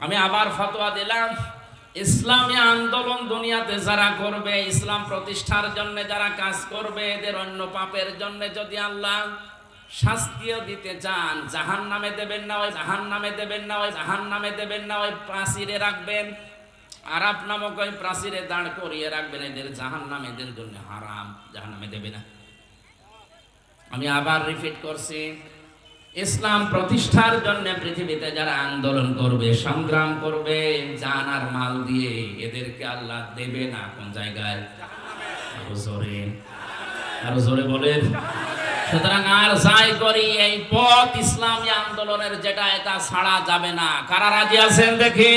আমি আবার ফতোয়া দিলাম, ইসলামী আন্দোলন দুনিয়াতে যারা করবে, ইসলাম প্রতিষ্ঠার জন্য যারা কাজ করবে, এদের অন্য পাপের জন্য যদি আল্লাহ শাস্তিও দিতে চান জাহান নামে দেবেন না, ওই জাহান নামে দেবেন না, ওই জাহান নামে দেবেন না, ওই প্রাচীরে রাখবেন। আরাপ নামক ওই প্রাচীরে দাঁড় করিয়ে রাখবেন, এদের জাহান নাম এদের জন্য হারাম জাহান নামে দেবে না। আমি আবার রিপিট করছি ইসলাম প্রতিষ্ঠার জন্য পৃথিবীতে যারা আন্দোলন করবে, সংগ্রাম করবে, জান আর মাল দিয়ে এদেরকে আল্লাহ দেবে না, কোন জায়গায়? বলেন। সুতরাং আর যাই করি, এই পথ ইসলামী আন্দোলনের যেটা এটা ছাড়া যাবে না। কারা রাজি আছেন? দেখি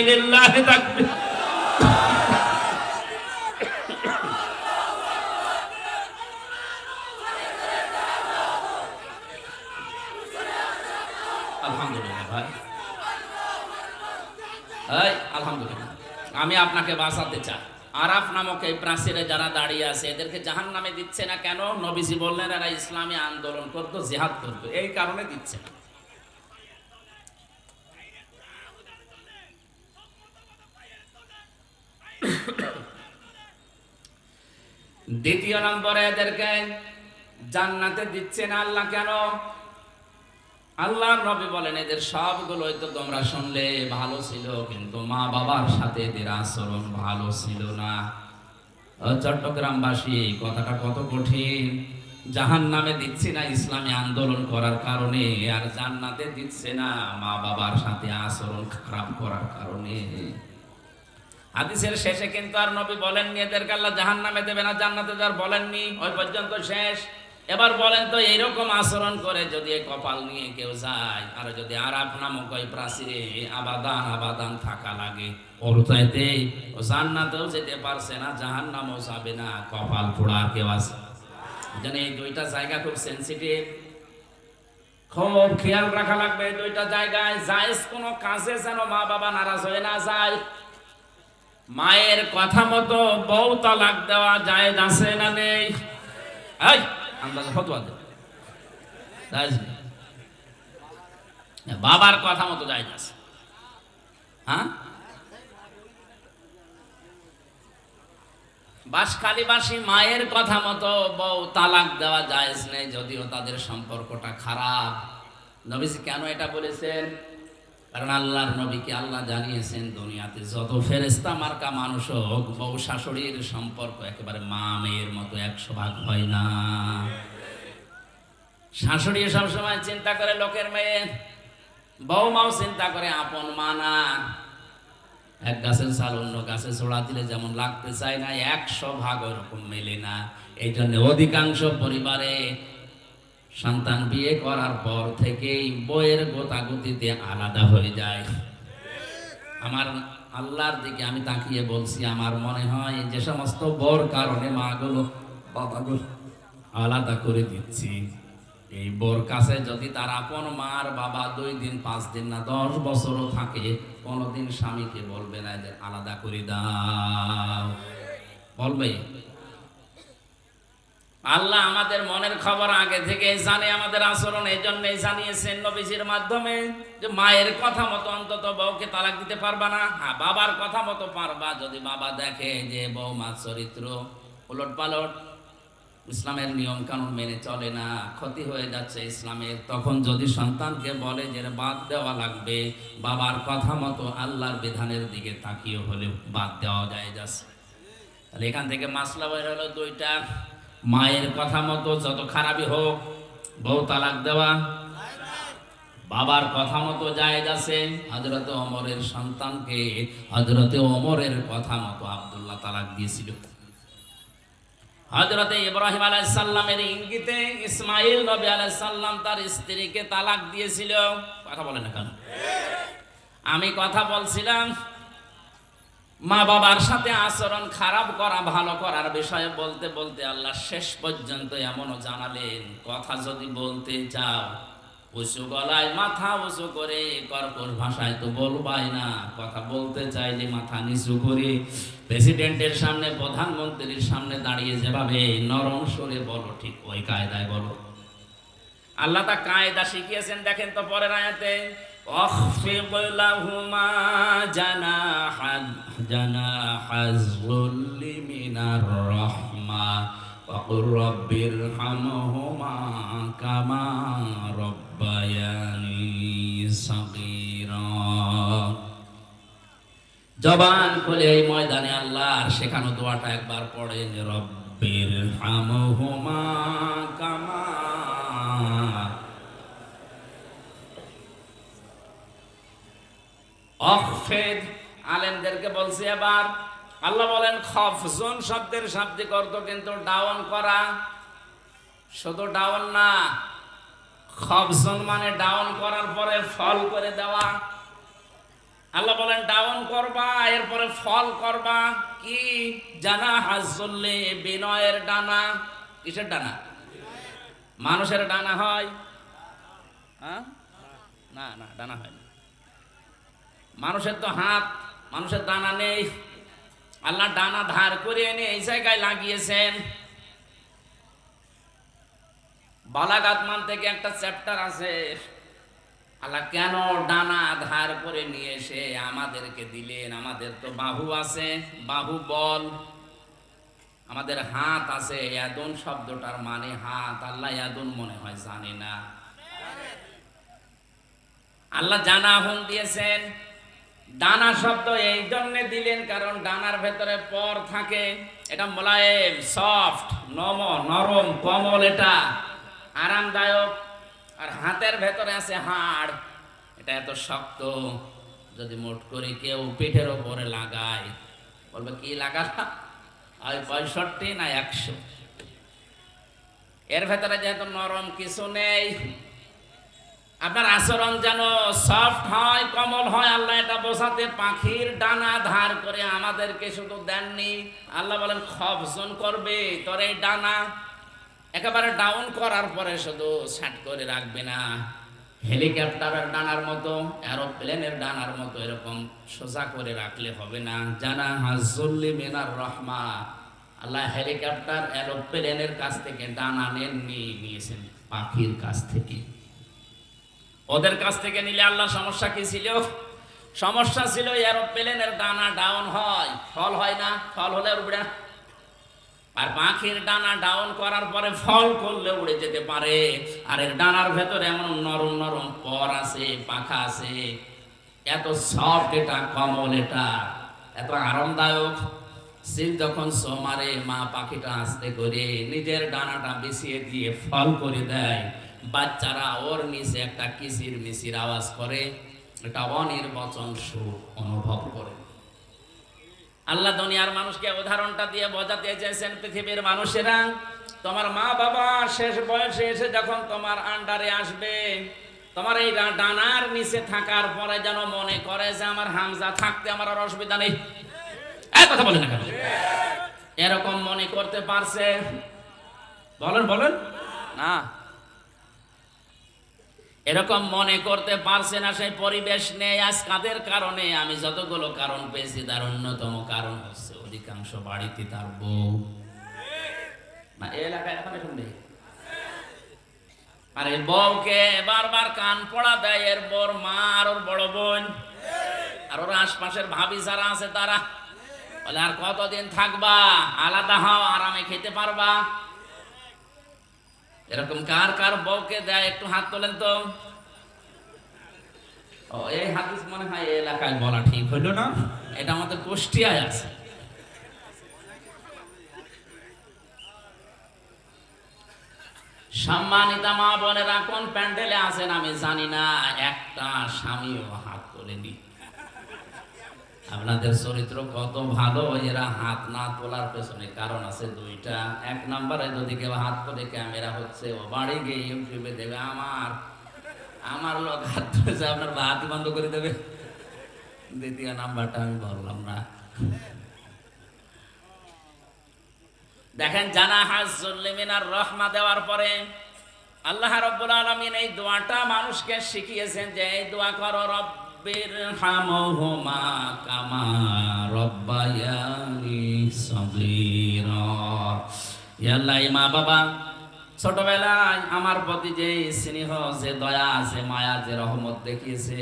আমি আপনাকে বাঁচাতে চাই। আরাফ নামক এই প্রাচীরে যারা দাঁড়িয়ে আছে, এদেরকে জাহান নামে দিচ্ছে না কেন? নবীজি বললেন, এরা ইসলামী আন্দোলন করতো, জিহাদ করতো। এই কারণে দিচ্ছে না। দ্বিতীয় নম্বরে এদেরকে জান্নাতে দিচ্ছে না আল্লাহ কেন? আল্লাহ নবী বলেন, এদের সবগুলোই তো তোমরা শুনলে ভালো ছিল, কিন্তু মা বাবার সাথে এদের আচরণ ভালো ছিল না। চট্টগ্রামবাসী, কথাটা কত কঠিন। জাহান নামে দিচ্ছে না ইসলামী আন্দোলন করার কারণে, আর জান্নাতে দিচ্ছে না মা বাবার সাথে আচরণ খারাপ করার কারণে। হাদিসের শেষে কিন্তু আর নবী বলেননি, এদেরকে আল্লাহ জাহান নামে দেবে না, জান্নাতে যার বলেননি, ওই পর্যন্ত শেষ। এবার বলেন তো, এইরকম আচরণ করে যদি কপাল নিয়ে কেউ যায়, আর যদি আরাপ নামক ওই প্রাচীরে আবাদান আবাদান থাকা লাগে, ওর চাইতে ও জান্নাতেও যেতে পারছে না জাহান নামও যাবে না, কপাল পোড়া কেউ আছে? যেন এই দুইটা জায়গা খুব সেন্সিটিভ খুব খেয়াল রাখা লাগবে এই দুইটা জায়গায়, জায়েজ কোনো কাজে যেন মা বাবা নারাজ হয়ে না যায়। মায়ের কথা মতো বউ তালাক দেওয়া যায় আছে না নেই? এই আন্দাজে ফতোয়া দে জায়েজ নেই। বাবার কথা মতো যায় আছে হ্যাঁ? বাসখালীবাসী মায়ের কথা মতো বউ তালাক দেওয়া যায় নেই, যদিও তাদের সম্পর্কটা খারাপ। নবীজি কেন এটা বলেছেন? কারণ আল্লাহর নবীকে আল্লাহ জানিয়েছেন, দুনিয়াতে যত ফেরেস্তা মার্কা মানুষ হোক, বউ শাশুড়ির সম্পর্ক একেবারে মা মেয়ের মতো একশো ভাগ হয় না। শাশুড়ি সবসময় চিন্তা করে লোকের মেয়ে বৌমাও চিন্তা করে আপন মা না। এক গাছের চাল, অন্য গাছে ছোড়া দিলে যেমন লাগতে চায় না, একশো ভাগ ওরকম মেলে না। এই জন্য অধিকাংশ পরিবারে সন্তান বিয়ে করার পর থেকেই বইয়ের গোতাগুতিতে আলাদা হয়ে যায়। আমার আল্লাহর দিকে আমি তাকিয়ে বলছি, আমার মনে হয় যে সমস্ত বর কারণে মাগুলো, বাবাগুলো আলাদা করে দিচ্ছি। এই বর কাছে যদি তার আপন মার বাবা দুই দিন, পাঁচ দিন না, দশ বছরও থাকে, কোনোদিন স্বামীকে বলবে না যে আলাদা করে দাও। বলবে আল্লাহ আমাদের মনের খবর আগে থেকে জানে, আমাদের আচরণ এই জন্যই জানিয়েছেন নবীজির মাধ্যমে যে মায়ের কথা মতো অন্তত বউকে তালাক দিতে পারবা না। হ্যাঁ বাবার কথা মতো পারবা, যদি বাবা দেখে যে বউ মার চরিত্র উলট পালট ইসলামের নিয়ম কানুন মেনে চলে না, ক্ষতি হয়ে যাচ্ছে ইসলামের, তখন যদি সন্তানকে বলে যে বাদ দেওয়া লাগবে, বাবার কথা মতো আল্লাহর বিধানের দিকে তাকিয়ে হলে বাদ দেওয়া যায় যাচ্ছে। তাহলে এখান থেকে মাসলা বের হলো দুইটা। মায়ের কথা মতো যত খারাপই হোক, বউ তালাক দেওয়া, বাবার কথা মতো যায় আছে। হজরত অমরের সন্তানকে হজরতে অমরের কথা মতো আব্দুল্লাহ তালাক দিয়েছিল। হজরতে ইব্রাহিম আলাইসাল্লামের ইঙ্গিতে ইসমাইল নবী আলাইসাল্লাম তার স্ত্রীকে তালাক দিয়েছিল। কথা বলে না কেন? আমি কথা বলছিলাম মা বাবার সাথে আচরণ খারাপ করা, ভালো করার বিষয়ে বলতে বলতে আল্লাহ শেষ পর্যন্ত এমনও জানালেন, কথা যদি বলতে চাও উঁচু গলায় মাথা উঁচু করে কর্কর ভাষায় তো বলবাই না। কথা বলতে চাইলে মাথা নিচু করে প্রেসিডেন্টের সামনে, প্রধানমন্ত্রীর সামনে দাঁড়িয়ে যেভাবে নরম সরে বলো, ঠিক ওই কায়দায় বলো। আল্লাহ তা কায়দা শিখিয়েছেন, দেখেন তো পরের আয়াতে। অখফিদ লাহুমা جناح جناح الذل من الرحمة وقل رب ارحمهما كما ربياني صغيرا জবান খুলে এই ময়দানে আল্লাহর শেখানো দোয়াটা একবার পড়েন রব্বির হামহুমা কামা অখফেদ আলেমদেরকে বলছি এবার। আল্লাহ বলেন, খফজন শব্দের শাব্দিক অর্থ কিন্তু ডাউন করা। শুধু ডাউন না, খফজন মানে ডাউন করার পরে ফল করে দেওয়া। আল্লাহ বলেন, ডাউন করবা, এরপরে ফল করবা। কি? জানা হাজল্লে, বিনয়ের ডানা। কিসের ডানা? মানুষের ডানা হয়? হ্যাঁ? না না, ডানা হয় মানুষের তো হাত, মানুষের দানা নেই। আল্লাহ ডানা ধার করে এনে এই জায়গায় লাগিয়েছেন। বালাগাত মান থেকে একটা চ্যাপ্টার আছে। আল্লাহ কেন ডানা ধার করে নিয়ে এসে আমাদেরকে দিলেন? আমাদের তো বাহু আছে, বাহু বল। আমাদের হাত আছে ইয়াদুন শব্দটার মানে হাত। আল্লাহ ইয়াদুন মনে হয় জানে না। আল্লাহ জানা হুন দিয়েছেন। ডানা শব্দ এই জন্য দিলেন কারণ ডানার ভেতরে পর থাকে। এটা মোলায়েম, সফট, নম, নরম, কমল, এটা আরামদায়ক। আর হাতের ভেতরে আছে হাড়, এটা এত শক্ত, যদি মোট করে কেউ পিঠের ওপরে লাগায়, বলবে, কি লাগালা? ওই পঁয়ষট্টি না একশো? এর ভেতরে যেহেতু নরম কিছু নেই আপনার আচরণ যেন সফট হয়, কমল হয়, আল্লাহ এটা বোঝাতে পাখির ডানা ধার করে আমাদেরকে শুধু দেননি। আল্লাহ বলেন খবজন করবে, তোর এই ডানা একেবারে ডাউন করার পরে শুধু ছাট করে রাখবে না। হেলিকপ্টারের ডানার মতো এরোপ্লেনের ডানার মতো এরকম সোজা করে রাখলে হবে না। জানা হাজুল্লি মিনার রহমা আল্লাহ হেলিকপ্টার এরোপ্লেনের কাছ থেকে ডানা নেননি, নিয়েছেন পাখির কাছ থেকে। ওদের কাছ থেকে নিলে আল্লাহ সমস্যা কি ছিল? সমস্যা ছিল এরোপ্লেনের ডানা ডাউন হয়। ফল হয় না, ফল হলে উড়ে আর পাখির ডানা ডাউন করার পরে ফল করলে উড়ে যেতে পারে। আর এর ডানার ভেতরে এমন নরম নরম পর আছে, পাখা আছে। এত সফট এটা, কমল এটা। এত আরামদায়ক। সিল যখন সোমারে মা পাখিটা আস্তে করে নিজের ডানাটা বিছিয়ে দিয়ে ফল করে দেয়। বাচ্চারা ওর নিচে একটা কিসির মিসির আওয়াজ করে এটা অনির্বচন সুখ অনুভব করে। আল্লাহ দুনিয়ার মানুষকে উদাহরণটা দিয়ে বোঝাতে চেয়েছেন পৃথিবীর মানুষেরা, তোমার মা বাবা শেষ বয়সে এসে যখন তোমার আন্ডারে আসবে, তোমার এই ডানার নিচে থাকার পরে যেন মনে করে যে আমার হামজা থাকতে আমার আর অসুবিধা নেই। এক কথা বলেন না এরকম মনে করতে পারছে? বলেন বলেন। না। এরকম মনে করতে পারছে না, সেই পরিবেশ নেই আজ কাদের কারণে? আমি যতগুলো কারণ পেয়েছি, তার অন্যতম কারণ হচ্ছে অধিকাংশ বাড়িতে তার বউ। না এলাকায় এখন আর বউকে বারবার কান পড়া দেয় এর বর মা আর ওর বড় বোন। আর ওর আশপাশের ভাবি যারা আছে তারা বলে, আর কতদিন থাকবা? আলাদা হও, আরামে খেতে পারবা? এরকম কার কার বউকে দেয়, একটু হাত তোলেন তো। এই হাদিস মনে হয় এই এলাকায় বলা ঠিক হইল না? এটা আমাদের কুষ্টিয়ায় আছে। সম্মানিতা মা বোনেরা, কোন প্যান্ডেলে আছেন আমি জানি না, একটা স্বামীও হাত আপনাদের চরিত্র কত ভালো, এরা হাত না তোলার পেছনে কারণ আছে দুইটা। এক নম্বরে যদি কেউ হাত করে ক্যামেরা হচ্ছে, ও বাড়ি গিয়ে ইউটিউবে দেবে আমার আমার লোক হাত তুলেছে আপনার হাতই বন্ধ করে দেবে। দ্বিতীয় নাম্বারটা আমি বললাম না। দেখেন জানা হাজুল্লিমিনার রহমা দেওয়ার পরে আল্লাহ রব্বুল আলমিন এই দোয়াটা মানুষকে শিখিয়েছেন যে, এই দোয়া করো, রব্বির হামহুমা কামা রব্বায়ানি সগীরা। আল্লাহ মা বাবা ছোটবেলায় আমার প্রতি যে স্নেহ, যে দয়া, যে মায়া, যে রহমত দেখিয়েছে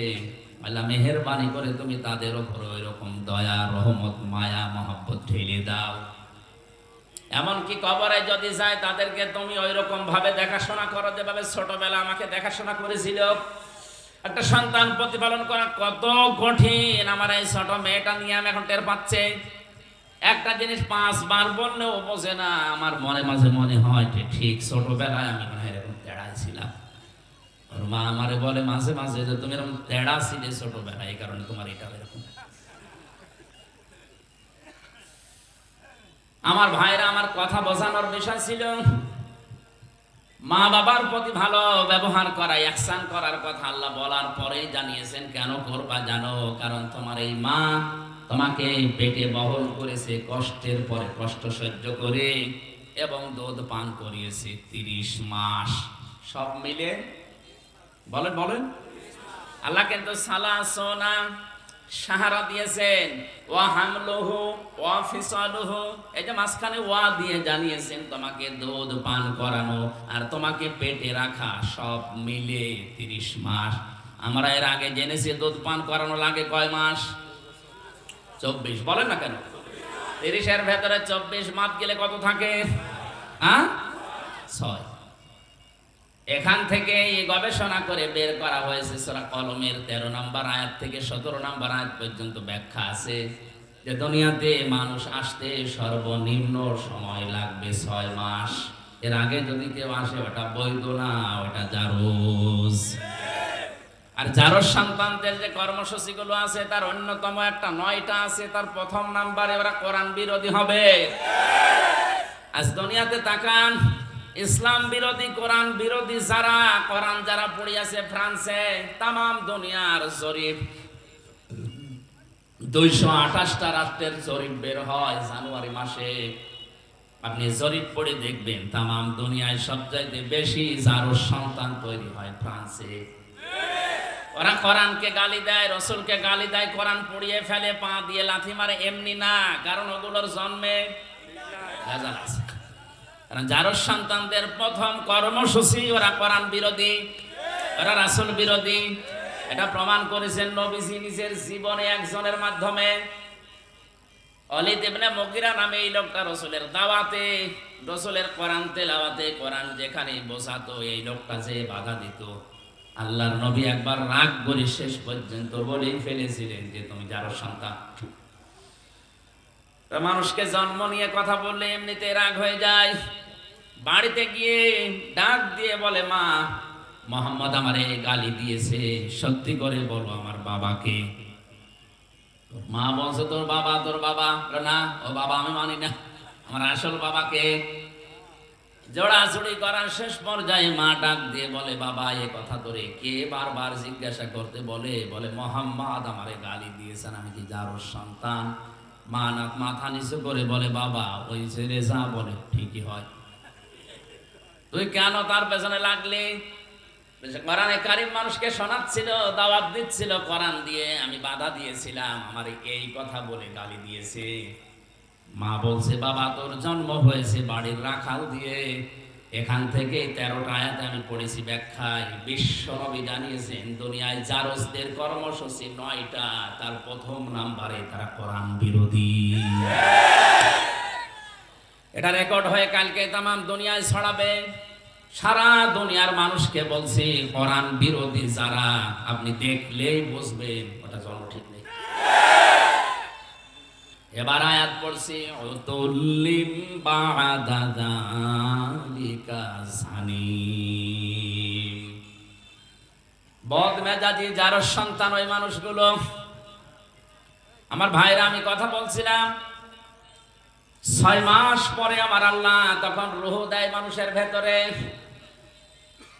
মেহেরবানি করে তুমি তাদের ওপর ওই রকম দয়া, রহমত, মায়া, মহব্বত ঢেলে দাও। এমনকি কবরে যদি যায়, তাদেরকে তুমি ওই রকম ভাবে দেখাশোনা করো। যেভাবে ছোটবেলা আমাকে দেখাশোনা করেছিল, একটা সন্তান প্রতিপালন করা কত কঠিন। আমার এই ছোট মেয়েটা নিয়ে আমি এখন টের পাচ্ছে। একটা জিনিস পাঁচবার বললেও বোঝে না, আমার মনে মাঝে মনে হয় যে ঠিক ছোটবেলায় আমি মনে হয় এরকম তেড়াই ছিলাম। ওর মা আমারে বলে মাঝে মাঝে যে, তুমি এরকম তেড়া ছিলে ছোটবেলায়, এই কারণে তোমার এটা এরকম আমার ভাইরা আমার কথা বোঝানোর বিষয় ছিল, মা বাবার প্রতি ভালো ব্যবহার করা একসান করার কথা আল্লাহ বলার পরে জানিয়েছেন, কেন করবা জানো? কারণ তোমার এই মা তোমাকে পেটে বহল করেছে কষ্টের পরে কষ্ট সহ্য করে এবং দুধ পান করিয়েছে তিরিশ মাস। সব মিলে? বলেন বলেন। আল্লাহ কিন্তু সালা সোনা, সাহারা দিয়েছেন। ওয়া হামলুহু, ওয়া ফিসালুহু, এই যে মাঝখানে ওয়া দিয়ে জানিয়েছেন তোমাকে দুধ পান করানো আর তোমাকে পেটে রাখা, সব মিলে তিরিশ মাস। আমরা এর আগে জেনেছি দুধ পান করানো লাগে কয় মাস? চব্বিশ, বলেন না কেন? তিরিশের ভেতরে চব্বিশ মাস গেলে কত থাকে? হ্যাঁ? ছয়। এখান থেকে এই গবেষণা করে বের করা হয়েছে সোরা কলমের তেরো নম্বর আয়াত থেকে সতেরো নম্বর আয়াত পর্যন্ত ব্যাখ্যা আছে যে দুনিয়াতে মানুষ আসতে সর্বনিম্ন সময় লাগবে ছয় মাস। এর আগে যদি কেউ আসে, ওটা বৈধ না, ওটা জারোজ। আর যারোর সন্তানদের যে কর্মসূচিগুলো আছে, তার অন্যতম একটা নয়টা আছে, তার প্রথম নাম্বারে ওরা কোরআন বিরোধী হবে। আজ দুনিয়াতে তাকান, ইসলাম বিরোধী, কোরআন বিরোধী যারা, কোরআন যারা পড়িয়াছে ফ্রান্সে তাম দুনিয়ার জরিপ। দুইশো আঠাশটা রাষ্ট্রের জরিপ বের হয় জানুয়ারি মাসে। আপনি জরিপ পড়ে দেখবেন তাম দুনিয়ায় সবচাইতে বেশি যারো সন্তান তৈরি হয় ফ্রান্সে। ওরা কোরআনকে গালি দেয়, রসুলকে গালি দেয়, কোরআন পড়িয়ে ফেলে, পা দিয়ে লাথি মারে, এমনি না, কারণ ওগুলোর জন্মে ভেজাল যার সন্তানদের প্রথম কর্মসূচি, ওরা কোরআন বিরোধী, ওরা রাসুল বিরোধী। এটা প্রমাণ করেছেন নবীজি নিজের জীবনে একজনের মাধ্যমে। অলিদ ইবনে মুগিরা নামে এই লোকটা রসুলের দাওয়াতে, রসুলের কোরআন তেলাওয়াতে, কোরআন যেখানে বসাতো এই লোকটা যে বাধা দিত। আল্লাহর নবী একবার রাগ করে শেষ পর্যন্ত বলেই ফেলেছিলেন যে, তুমি যারো সন্তান। মানুষকে জন্ম নিয়ে কথা বললে এমনিতে রাগ হয়ে যায়। বাড়িতে গিয়ে ডাক দিয়ে বলে, মা, মোহাম্মদ আমারে গালি দিয়েছে। সত্যি করে বলো আমার বাবাকে। মা বলছে, তোর বাবা তোর বাবা। না, ও বাবা আমি মানি না। আমার আসল বাবাকে জোড়াছুড়ি করার শেষ পর্যায়ে মা ডাক দিয়ে বলে, বাবা, এ কথা ধরে কে বারবার জিজ্ঞাসা করতে বলে? বলে, মোহাম্মদ আমারে গালি দিয়েছেন, আমি কি যার সন্তান? মা না মাথা নিচু করে বলে, বাবা, ওই ছেলে যা বলে ঠিকই হয়। তুই কেন তার পেছনে লাগলি? কোরআনে কারিম মানুষকে শোনাচ্ছিল, দাওয়াত দিচ্ছিল, কোরআন দিয়ে আমি বাধা দিয়েছিলাম, আমার এই কথা বলে গালি দিয়েছে। মা বলছে, বাবা, তোর জন্ম হয়েছে বাড়ির রাখাল দিয়ে। এখান থেকে তেরোটা আয়াতে আমি পড়েছি ব্যাখ্যায়। বিশ্ব নবী জানিয়েছেন, দুনিয়ায় জারজদের কর্মসূচি নয়টা, তার প্রথম নাম্বারে তারা কোরআন বিরোধী। এটা রেকর্ড হয়ে কালকে তাম দুনিয়ায় ছড়াবে। সারা দুনিয়ার মানুষকে বলছি, কোরআন বিরোধী যারা, আপনি দেখলেই বুঝবেন, ওটা জন্ম ঠিক নেই। এবার আয়াত পড়ছি সানিম। বদ মেজাজি, যার সন্তান ওই মানুষগুলো। আমার ভাইরা, আমি কথা বলছিলাম, ছয় মাস পরে আমার আল্লাহ তখন রুহ দেয় মানুষের ভেতরে।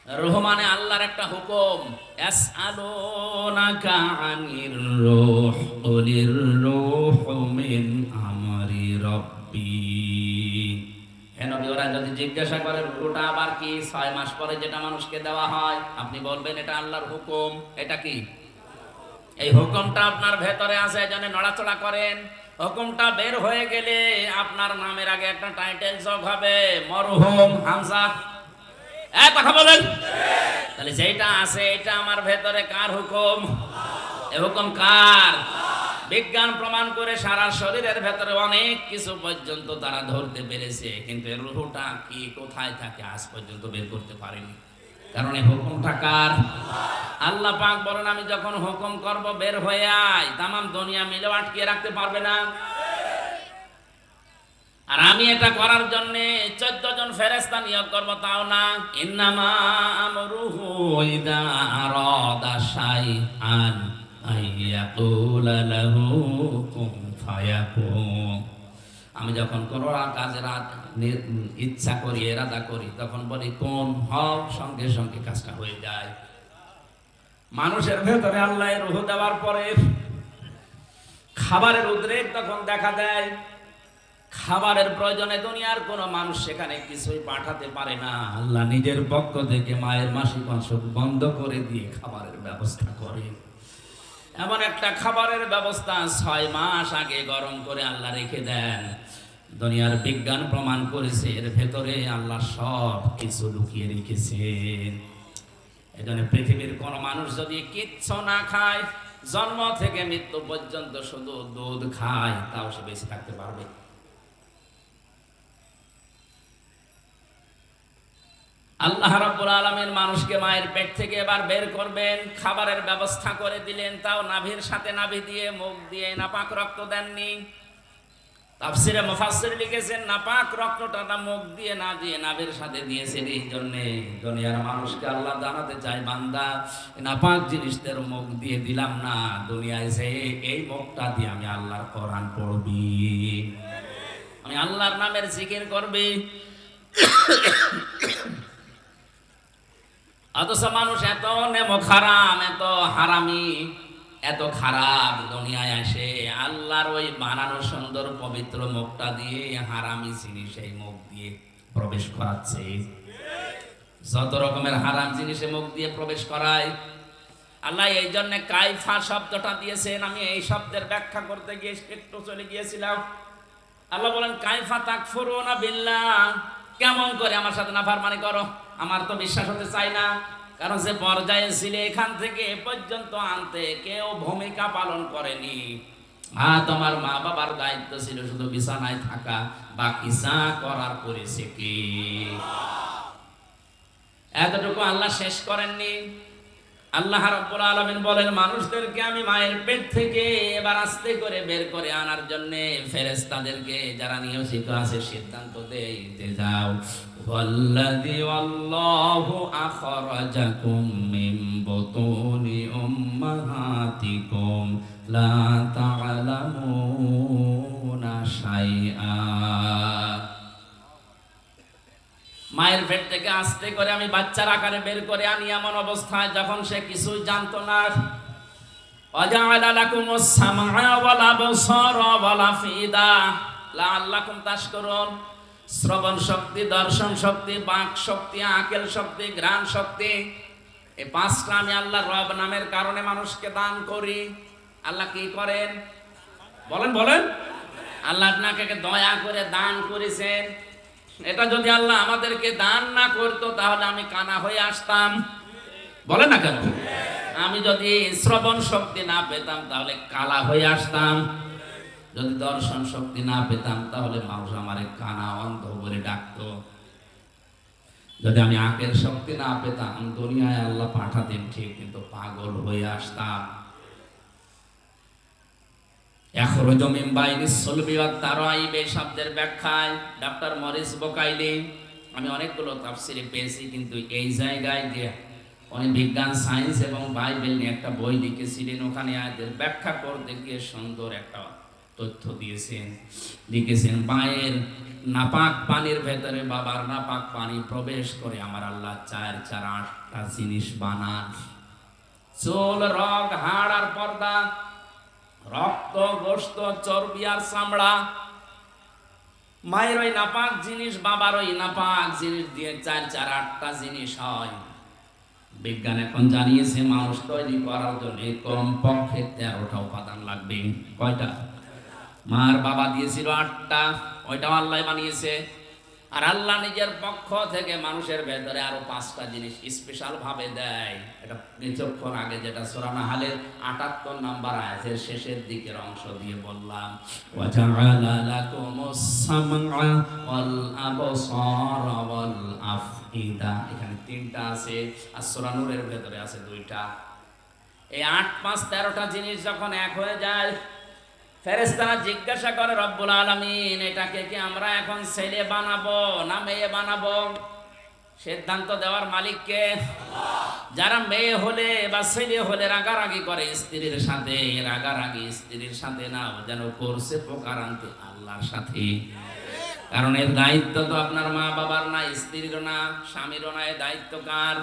রুহ মানে আল্লাহর একটা হুকুম ইয়াসআলুনাকা আনির রূহ কুলির রূহু মিন আমরি রাব্বি। হে নবী, ওরা যদি জিজ্ঞাসা করে, রুহটা আবার কি? ছয় মাস পরে যেটা মানুষকে দেওয়া হয়? আপনি বলবেন, এটা আল্লাহর হুকুম। এটা কি? এই হুকুমটা আপনার ভেতরে আছে জন্য নড়াচড়া করেন। হুকুমটা বের হয়ে গেলে আপনার নামের আগে একটা টাইটেল যোগ হবে, মরহুম হামজা। কথা বলেন। তাহলে যেটা আছে, এটা আমার ভেতরে কার হুকুম? হুকুম কার? বিজ্ঞান প্রমাণ করে সারা শরীরের ভেতরে অনেক কিছু পর্যন্ত তারা ধরতে পেরেছে, কিন্তু এর রুহুটা কি, কোথায় থাকে, আজ পর্যন্ত বের করতে পারেনি। কারণ এই হুকুমটা কার? আল্লাহ পাক বলেন, আমি যখন হুকুম করব বের হয়ে আয়, তামাম দুনিয়া মিলেও আটকিয়ে রাখতে পারবে না। আর আমি এটা করার জন্য চোদ্দ জন ফেরেস্তা নিয়োগ করব, তাও না। আমি যখন কোনো কাজের ইচ্ছা করি, এরাদা করি, তখন বলি, কোন হক সঙ্গে সঙ্গে কাজটা হয়ে যায়। মানুষের ভেতরে আল্লাহ রুহ দেওয়ার পরে খাবারের উদ্রেক তখন দেখা দেয়। খাবারের প্রয়োজনে দুনিয়ার কোনো মানুষ সেখানে কিছুই পাঠাতে পারে না। আল্লাহ নিজের পক্ষ থেকে মায়ের মাসিক অংশ বন্ধ করে দিয়ে খাবারের ব্যবস্থা করে। এমন একটা খাবারের ব্যবস্থা ছয় মাস আগে গরম করে আল্লাহ রেখে দেন। দুনিয়ার বিজ্ঞান প্রমাণ করেছে, এর ভেতরে আল্লাহ সব কিছু লুকিয়ে রেখেছেন এজন্য পৃথিবীর কোন মানুষ যদি কিচ্ছু না খায়, জন্ম থেকে মৃত্যু পর্যন্ত শুধু দুধ খায়, তাও সে বেঁচে থাকতে পারবে। আল্লাহ রাব্বুল আলামিন মানুষকে মায়ের পেট থেকে এবার বের করবেন, খাবারের ব্যবস্থা করে দিলেন, তাও নাভির সাথে নাভি দিয়ে মুখ দিয়ে নাপাক রক্ত দেননি। তাফসিরে মুফাসসির লিখেছেন, নাপাক রক্তটা না মুখ দিয়ে না দিয়ে নাভির সাথে দিয়েছেন, এই জন্য দুনিয়ার মানুষকে আল্লাহ জানাতে চায়, বান্দা নাপাক জিনিসদের মুখ দিয়ে দিলাম না, দুনিয়ায় সে এই মুখটা দিয়ে আমি আল্লাহর কোরআন পড়বি। আমি আল্লাহর নামের জিকির করবি। অথচ মানুষ এত নেমো খারাম, এত হারামি, এত খারাপ দুনিয়ায় আসে। আল্লাহর ওই বানানো সুন্দর পবিত্র মুখটা দিয়ে হারামি জিনিস এই মুখ দিয়ে প্রবেশ করাচ্ছে। যত রকমের হারাম জিনিসে মুখ দিয়ে প্রবেশ করায়। আল্লাহ এই জন্য কাইফা শব্দটা দিয়েছেন। আমি এই শব্দের ব্যাখ্যা করতে গিয়ে একটু চলে গিয়েছিলাম। আল্লাহ বলেন, কাইফা তাক না বিল্লাহ। কেমন করে আমার সাথে নাফারমানি করো? আমার তো বিশ্বাস হতে চাই না। কারণ যে পর্যায়ে ছিলে এখান থেকে এ পর্যন্ত আনতে কেউ ভূমিকা পালন করেনি। হ্যাঁ তোমার মা বাবার দায়িত্ব ছিল শুধু বিছানায় থাকা, বাকি যা করার করেছে কি? এতটুকু আল্লাহ শেষ করেননি। আল্লাহ রাব্বুল আলামিন বলেন, মানুষদেরকে আমি মায়ের পেট থেকে এবার আস্তে করে বের করে আনার জন্য ফেরেশতাদেরকে যারা নিয়োজিত আছে সিদ্ধান্ত দেইতে যাও। ওয়াল্লাযী আল্লাহু আখরাজাকুম মিন বুতুনি উম্মাহাতিকুম লা তা'লামুনা শাইআ মায়ের পেট থেকে আস্তে করে আমি বাচ্চার আকারে বের করে আনি এমন অবস্থায় যখন সে কিছুই জানতো না। অজাআলা লাকুমুস সামআ ওয়াল আবসারা ওয়াল আফিদা লাআল্লাকুম তাশকুরুন শ্রবণ শক্তি, দর্শন শক্তি, বাক শক্তি, আকেল শক্তি, ঘ্রাণ শক্তি। এই পাঁচটা আমি আল্লাহ রব নামের কারণে মানুষকে দান করি। আল্লাহ কি করেন? বলেন বলেন। আল্লাহ আপনাকে দয়া করে দান করেছেন। এটা যদি আল্লাহ আমাদেরকে দান না করতো, তাহলে আমি কানা হয়ে আসতাম। বলে না কেন? আমি যদি শ্রবণ শক্তি না পেতাম, তাহলে কালা হয়ে আসতাম। যদি দর্শন শক্তি না পেতাম, তাহলে মানুষ আমারে কানা অন্ধ বলে ডাকতো। যদি আমি আঁকের শক্তি না পেতাম, দুনিয়ায় আল্লাহ পাঠাতেন ঠিক, কিন্তু পাগল হয়ে আসতাম। মিন ওয়াত তারাইব শব্দের ব্যাখ্যায় ডক্টর মরিস বোকাইলি আমি অনেকগুলো তাফসিরে পেয়েছি, কিন্তু এই জায়গায় যে বিজ্ঞান, সায়েন্স এবং বাইবেল নিয়ে একটা বই লিখেছিলেন, ওখানে আয়াতের ব্যাখ্যা করতে গিয়ে সুন্দর একটা তথ্য দিয়েছেন, লিখেছেন মায়ের নাপাক পানির ভেতরে বাবার নাপাক পানি প্রবেশ করে আমার আল্লাহ চার চার আটটা জিনিস বানান। চোল, রগ, হাড় আর পর্দা, রক্ত গোস্ত চর্বি আর চামড়া। মায়ের ওই নাপাক জিনিস, বাবার ওই নাপাক জিনিস দিয়ে চার চার আটটা জিনিস হয়। বিজ্ঞান এখন জানিয়েছে, মানুষ তৈরি করার জন্য কম পক্ষে তেরোটা উপাদান লাগবে। কয়টা? মার বাবা দিয়েছিল আটটা, ওইটাও আল্লাহ বানিয়েছে। আর আল্লাহ নিজের পক্ষ থেকে মানুষের ভেতরে আরও পাঁচটা জিনিস স্পেশাল ভাবে দেয়। এটা কিছুক্ষণ আগে যেটা সোরানা হালের আটাত্তর নাম্বার আয়াতের শেষের দিকের অংশ দিয়ে বললাম এখানে তিনটা আছে, আর সোরানুরের ভেতরে আছে দুইটা। এই আট, পাঁচ, তেরোটা জিনিস যখন এক হয়ে যায় ফেরেস্তারা জিজ্ঞাসা করে, রব্বুল আলামিন, এটাকে কি আমরা এখন ছেলে বানাবো না মেয়ে বানাবো? সিদ্ধান্ত দেওয়ার মালিককে যারা মেয়ে হলে বা ছেলে হলে রাগারাগি করে, স্ত্রীর সাথে, রাগারাগি স্ত্রীর সাথে না, যেন করছে প্রকারান্তে আল্লাহর সাথে। কারণ এর দায়িত্ব তো আপনার মা বাবার না, স্ত্রীর না, স্বামীরও না, এর দায়িত্ব কার?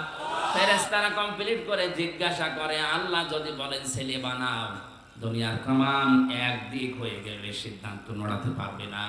ফেরেস্তারা কমপ্লিট করে জিজ্ঞাসা করে, আল্লাহ যদি বলেন ছেলে বানাও দুনিয়ার তাম এক দিক হয়ে গেলে সিদ্ধান্ত নড়াতে পারবে না।